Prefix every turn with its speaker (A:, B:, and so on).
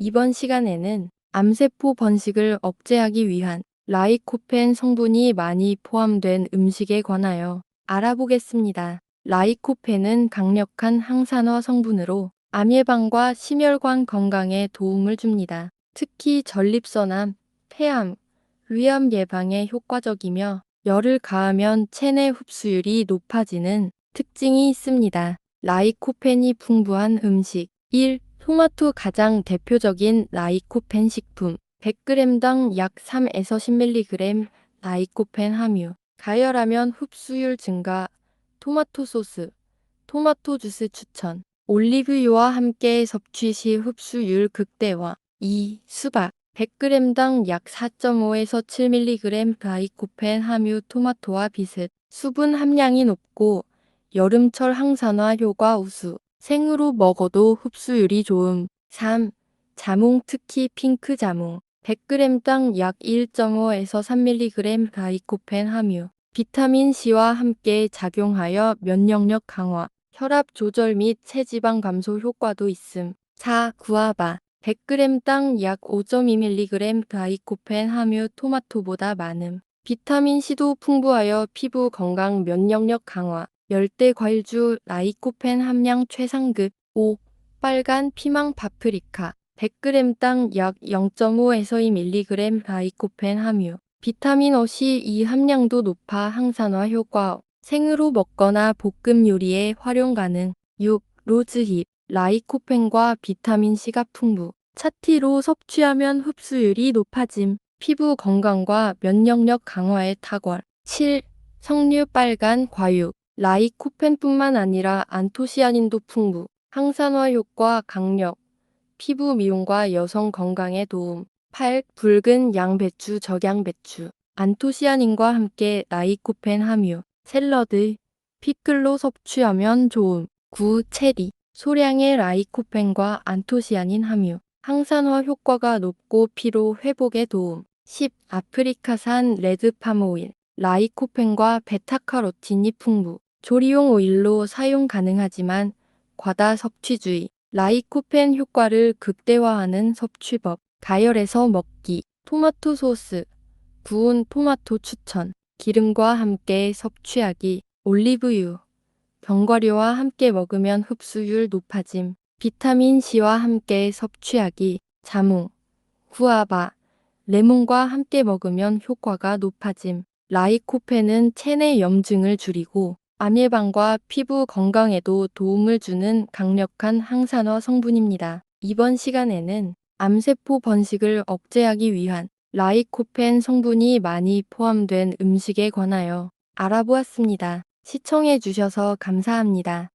A: 이번 시간에는 암세포 번식을 억제하기 위한 라이코펜 성분이 많이 포함된 음식에 관하여 알아보겠습니다. 라이코펜은 강력한 항산화 성분으로 암 예방과 심혈관 건강에 도움을 줍니다. 특히 전립선암, 폐암, 위암 예방에 효과적이며 열을 가하면 체내 흡수율이 높아지는 특징이 있습니다. 라이코펜이 풍부한 음식 1. 토마토 가장 대표적인 라이코펜 식품 100g당 약 3에서 10mg 라이코펜 함유. 가열하면 흡수율 증가. 토마토 소스. 토마토 주스 추천. 올리브유와 함께 섭취 시 흡수율 극대화. 2. 수박. 100g당 약 4.5에서 7mg 라이코펜 함유 토마토와 비슷 수분 함량이 높고 여름철 항산화 효과 우수 생으로 먹어도 흡수율이 좋음 3. 자몽 특히 핑크 자몽 100g당 약 1.5에서 3mg 라이코펜 함유 비타민C와 함께 작용하여 면역력 강화, 혈압 조절 및 체지방 감소 효과도 있음. 4. 구아바 100g당 약 5.2mg 라이코펜 함유 토마토보다 많음. 비타민C도 풍부하여 피부 건강 면역력 강화, 열대 과일주 라이코펜 함량 최상급 5. 빨간 피망 파프리카 100g당 약 0.5에서 2mg 라이코펜 함유 비타민 OC 이 함량도 높아 항산화 효과 생으로 먹거나 볶음 요리에 활용 가능 6. 로즈힙 라이코펜과 비타민C가 풍부 차티로 섭취하면 흡수율이 높아짐 피부 건강과 면역력 강화에 탁월 7. 석류 빨간 과육 라이코펜뿐만 아니라 안토시아닌도 풍부 항산화 효과 강력 피부 미용과 여성 건강에 도움 8. 붉은 양배추 적양배추 안토시아닌과 함께 라이코펜 함유 샐러드 피클로 섭취하면 좋음 9. 체리 소량의 라이코펜과 안토시아닌 함유 항산화 효과가 높고 피로 회복에 도움 10. 아프리카산 레드팜 오일 라이코펜과 베타카로틴이 풍부 조리용 오일로 사용 가능하지만 과다 섭취주의 라이코펜 효과를 극대화하는 섭취법 가열해서 먹기 토마토 소스 구운 토마토 추천 기름과 함께 섭취하기 올리브유 견과류와 함께 먹으면 흡수율 높아짐 비타민 C와 함께 섭취하기 자몽 구아바 레몬과 함께 먹으면 효과가 높아짐 라이코펜은 체내 염증을 줄이고 암 예방과 피부 건강에도 도움을 주는 강력한 항산화 성분입니다. 이번 시간에는 암세포 번식을 억제하기 위한 라이코펜 성분이 많이 포함된 음식에 관하여 알아보았습니다. 시청해 주셔서 감사합니다.